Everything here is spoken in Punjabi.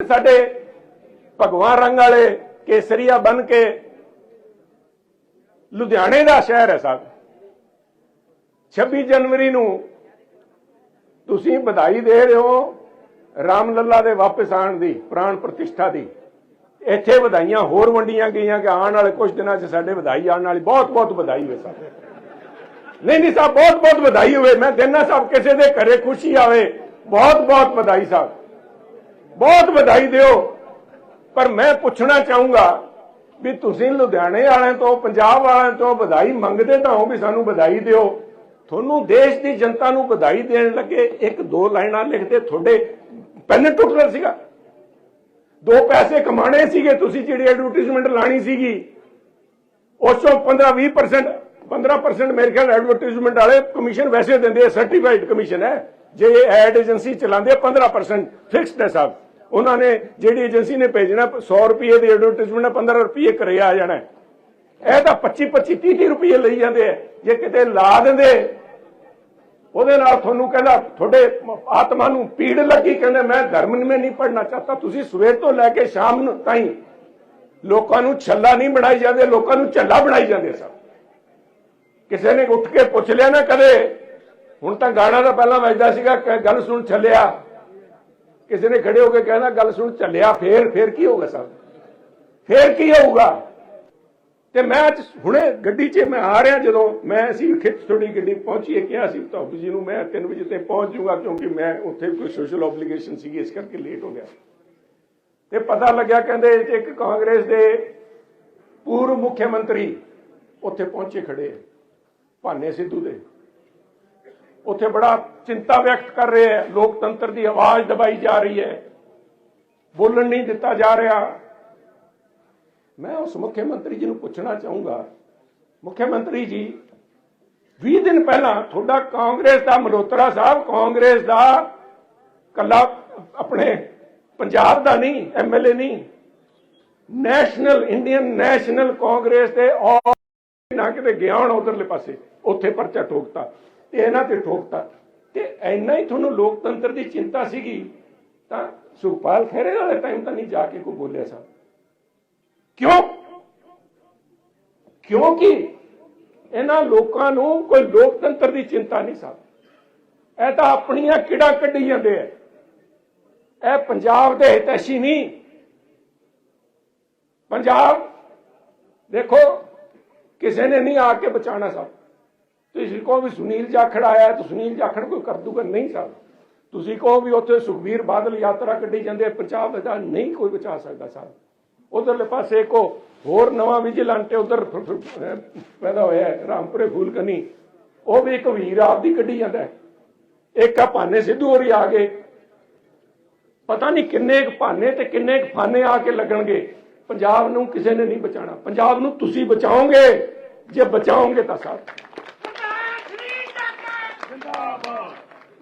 ਸਾਡੇ ਭਗਵਾਨ ਰੰਗ ਵਾਲੇ ਕੇਸਰੀਆ ਬਨ ਕੇ ਲੁਧਿਆਣੇ ਦਾ ਸ਼ਹਿਰ ਹੈ ਸਾਹਿਬ 26 ਜਨਵਰੀ ਨੂੰ ਤੁਸੀਂ ਵਧਾਈ ਦੇ ਰਹੇ ਹੋ ਰਾਮ ਲੱਲਾ ਦੇ ਵਾਪਸ ਆਉਣ ਦੀ, ਪ੍ਰਾਣ ਪ੍ਰਤਿਸ਼ਠਾ ਦੀ। ਇੱਥੇ ਵਧਾਈਆਂ ਹੋਰ ਵੰਡੀਆਂ ਗਈਆਂ ਕਿ ਆਉਣ ਵਾਲੇ ਕੁਝ ਦਿਨਾਂ 'ਚ ਸਾਡੇ ਵਧਾਈ ਆਉਣ ਵਾਲੀ ਬਹੁਤ ਬਹੁਤ ਵਧਾਈ ਹੋਵੇ ਸਾਹਿਬ ਨਹੀਂ ਨਹੀਂ ਸਾਹਿਬ ਬਹੁਤ ਬਹੁਤ ਵਧਾਈ ਹੋਵੇ। ਮੈਂ ਦੇਣਾ ਸਾਹਿਬ ਕਿਸੇ ਦੇ ਘਰੇ ਖੁਸ਼ੀ ਆਵੇ ਬਹੁਤ ਬਹੁਤ ਵਧਾਈ ਸਾਹਿਬ ਬਹੁਤ ਵਧਾਈ ਦਿਓ। ਪਰ ਮੈਂ ਪੁੱਛਣਾ ਚਾਹੂੰਗਾ ਵੀ ਤੁਸੀਂ ਲੁਧਿਆਣੇ ਵਾਲਿਆਂ ਤੋਂ, ਪੰਜਾਬ ਵਾਲਿਆਂ ਤੋਂ ਵਧਾਈ ਮੰਗਦੇ ਤਾਂ ਹੋ ਵੀ ਸਾਨੂੰ ਵਧਾਈ ਦਿਓ। ਤੁਹਾਨੂੰ ਦੇਸ਼ ਦੀ ਜਨਤਾ ਨੂੰ ਵਧਾਈ ਦੇਣ ਲੱਗੇ ਇੱਕ ਦੋ ਲਾਈਨਾਂ ਲਿਖਦੇ ਤੁਹਾਡੇ ਪੈਨ ਟੁੱਟਣਾ ਸੀਗਾ। ਦੋ ਪੈਸੇ ਕਮਾਣੇ ਸੀਗੇ ਤੁਸੀਂ ਜਿਹੜੀ ਐਡਵਰਟਾਈਜ਼ਮੈਂਟ ਲਾਣੀ ਸੀਗੀ। ਉਸ ਚੋਂ 15 20% 15% ਮੇਰੇ ਖਿਆਲ ਐਡਵਰਟਾਈਜ਼ਮੈਂਟ ਵਾਲੇ ਕਮਿਸ਼ਨ ਵੈਸੇ ਦਿੰਦੇ ਸਰਟੀਫਾਈਡ ਕਮਿਸ਼ਨ ਹੈ। ਜੇ ਐਡ ਏਜੰਸੀ ਚਲਾਉਂਦੇ ਆ 15% ਫਿਕਸਡ ਹੈ ਸਾਹਿਬ ਉਹਨਾਂ ਨੇ ਜਿਹੜੀ ਏਜੰਸੀ ਨੇ ਭੇਜਣਾ 100 ਰੁਪਏ ਦੀ ਐਡਵਰਟਾਈਜ਼ਮੈਂਟ 15 ਰੁਪਏ ਘਰੇ ਆ ਜਾਣਾ ਇਹ ਤਾਂ 25 25 30 30 ਰੁਪਏ ਲਈ ਜਾਂਦੇ ਆ। ਜੇ ਕਿਤੇ ਲਾ ਦਿੰਦੇ, ਉਹਦੇ ਨਾਲ ਤੁਹਾਨੂੰ ਕਹਿੰਦਾ, ਤੁਹਾਡੇ ਆਤਮਾ ਨੂੰ ਪੀੜ ਲੱਗੀ, ਕਹਿੰਦੇ, ਮੈਂ ਧਰਮ में ਨਹੀਂ ਪੜਨਾ ਚਾਹਤਾ, ਤੁਸੀਂ ਸਵੇਰ ਤੋਂ ਲੈ ਕੇ ਸ਼ਾਮ ਨੂੰ ਤਾਈਂ ਲੋਕਾਂ ਨੂੰ ਛੱਲਾ ਨਹੀਂ ਬਣਾਈ ਜਾਂਦੇ, ਲੋਕਾਂ ਨੂੰ ਝੱਲਾ ਬਣਾਈ ਜਾਂਦੇ ਸਭ ਕਿਸੇ ਨੇ ਉੱਠ ਕੇ ਪੁੱਛ ਲਿਆ ਨਾ ਕਦੇ, ਹੁਣ ਤਾਂ ਗਾਣਾ ਤਾਂ ਪਹਿਲਾਂ ਵੱਜਦਾ ਸੀਗਾ ਗੱਲ ਸੁਣ ਛੱਲਿਆ। ਕਿਸੇ ਨੇ ਖੜੇ ਹੋ ਕੇ ਕਹਿਣਾ, ਗੱਲ ਸੁਣ, ਚੱਲਿਆ ਫੇਰ ਫੇਰ ਕੀ ਹੋਗਾ ਸਾਹਿਬ ਫੇਰ ਕੀ ਹੋਊਗਾ? ਤੇ ਮੈਂ ਅੱਜ ਹੁਣੇ ਗੱਡੀ 'ਚ ਮੈਂ ਆ ਰਿਹਾ ਜਦੋਂ ਮੈਂ ਅਸੀਂ ਖਿੱਚ ਥੋੜੀ ਗੱਡੀ ਪਹੁੰਚੀ ਹੈ ਕਿਹਾ ਸੀ ਤਾਂ ਜੀ ਨੂੰ, ਮੈਂ 3 ਵਜੇ ਤੇ ਪਹੁੰਚ ਜਾਊਂਗਾ ਕਿਉਂਕਿ ਮੈਂ ਉੱਥੇ ਕੋਈ ਸੋਸ਼ਲ ਆਬਲੀਗੇਸ਼ਨ ਸੀਗੀ ਇਸ ਕਰਕੇ ਲੇਟ ਹੋ ਗਿਆ। ਤੇ ਪਤਾ ਲੱਗਿਆ, ਕਹਿੰਦੇ ਇੱਕ ਕਾਂਗਰਸ ਦੇ ਪੂਰਵ ਮੁੱਖ ਮੰਤਰੀ ਉੱਥੇ ਪਹੁੰਚੇ ਖੜੇ ਭਾਨੇ ਸਿੱਧੂ ਦੇ। ਉੱਥੇ ਬੜਾ ਚਿੰਤਾ ਵਿਅਕਤ ਕਰ ਰਹੇ ਹੈ। ਲੋਕਤੰਤਰ ਦੀ ਆਵਾਜ਼ ਦਬਾਈ ਜਾ ਰਹੀ ਹੈ। ਬੋਲਣ ਨਹੀਂ ਦਿੱਤਾ ਜਾ ਰਿਹਾ। ਮੈਂ ਉਸ ਮੁੱਖ ਮੰਤਰੀ ਜੀ ਨੂੰ ਪੁੱਛਣਾ ਚਾਹੂੰਗਾ। ਮੁੱਖ ਮੰਤਰੀ ਜੀ 20 ਦਿਨ ਪਹਿਲਾਂ ਤੁਹਾਡਾ ਕਾਂਗਰਸ ਦਾ ਮਲੋਤਰਾ ਸਾਹਿਬ, ਕਾਂਗਰਸ ਦਾ ਕੱਲਾ ਆਪਣੇ ਪੰਜਾਬ ਦਾ ਨਹੀਂ ਐਮਐਲਏ ਨਹੀਂ, ਨੈਸ਼ਨਲ, ਇੰਡੀਅਨ ਨੈਸ਼ਨਲ ਕਾਂਗਰਸ ਦੇ ਨਾ ਕਿਤੇ ਗਿਆ ਹੁਣ ਉਧਰਲੇ ਪਾਸੇ, ਉੱਥੇ ਪਰਚਾ ਠੋਕਤਾ। ਤੇ ਇਹਨਾਂ ਤੇ ਠੋਕਤਾ। ਤੇ ਐਨਾ ਹੀ ਤੁਹਾਨੂੰ ਲੋਕਤੰਤਰ ਦੀ ਚਿੰਤਾ ਸੀਗੀ, ਤਾਂ ਸੁਖਪਾਲ ਖਹਿਰੇ ਵਾਲੇ ਟਾਈਮ ਤਾਂ ਨਹੀਂ ਜਾ ਕੇ ਕੋਈ ਬੋਲਿਆ ਸਾਹਿਬ ਕਿਉਂ? ਕਿਉਂਕਿ ਇਹਨਾਂ ਲੋਕਾਂ ਨੂੰ ਕੋਈ ਲੋਕਤੰਤਰ ਦੀ ਚਿੰਤਾ ਨਹੀਂ ਸਾਹਿਬ ਇਹ ਤਾਂ ਆਪਣੀਆਂ ਕਿੜਾ ਕੱਢੀ ਜਾਂਦੇ ਐ ਇਹ ਪੰਜਾਬ ਦੇ ਹਿਤੈਸ਼ੀ ਨਹੀਂ। ਪੰਜਾਬ, ਦੇਖੋ, ਕਿਸੇ ਨੇ ਨਹੀਂ ਆ ਕੇ ਬਚਾਣਾ ਸਾਹਿਬ ਤੁਸੀਂ ਕਹੋ ਵੀ ਸੁਨੀਲ ਜਾਖੜ ਆਇਆ ਤਾਂ ਸੁਨੀਲ ਜਾਖੜ ਕੋਈ ਕਰ ਦੂਗਾ? ਨਹੀਂ ਸਾਹਿਬ ਤੁਸੀਂ ਕਹੋ ਵੀ ਉੱਥੇ ਸੁਖਬੀਰ ਬਾਦਲ ਯਾਤਰਾ ਕੱਢੀ ਜਾਂਦੇ ਪੰਜਾਬ ਦਾ ਨਹੀਂ ਕੋਈ ਬਚਾ ਸਕਦਾ ਸਾਹਿਬ ਉਧਰਲੇ ਪਾਸੇ ਕੋ ਹੋਰ ਨਵਾਂ ਵਿਜੀਲੈਂਟ ਉਧਰ ਪੈਦਾ ਹੋਇਆ ਰਾਮਪੁਰੇ ਫੂਲਕਨੀ। ਉਹ ਵੀ ਇੱਕ ਵੀਰ ਆਪਦੀ ਕੱਢੀ ਜਾਂਦਾ ਇੱਕ ਆ ਭਾਨੇ ਸਿੱਧੂ ਹੋਰੀ ਆ ਗਏ। ਪਤਾ ਨਹੀਂ ਕਿੰਨੇ ਕੁ ਭਾਨੇ ਤੇ ਕਿੰਨੇ ਕੁ ਫਾਨੇ ਆ ਕੇ ਲੱਗਣਗੇ। ਪੰਜਾਬ ਨੂੰ ਕਿਸੇ ਨੇ ਨਹੀਂ ਬਚਾਣਾ ਪੰਜਾਬ ਨੂੰ ਤੁਸੀਂ ਬਚਾਓਗੇ। ਜੇ ਬਚਾਓਗੇ ਤਾਂ ਸਾਥ।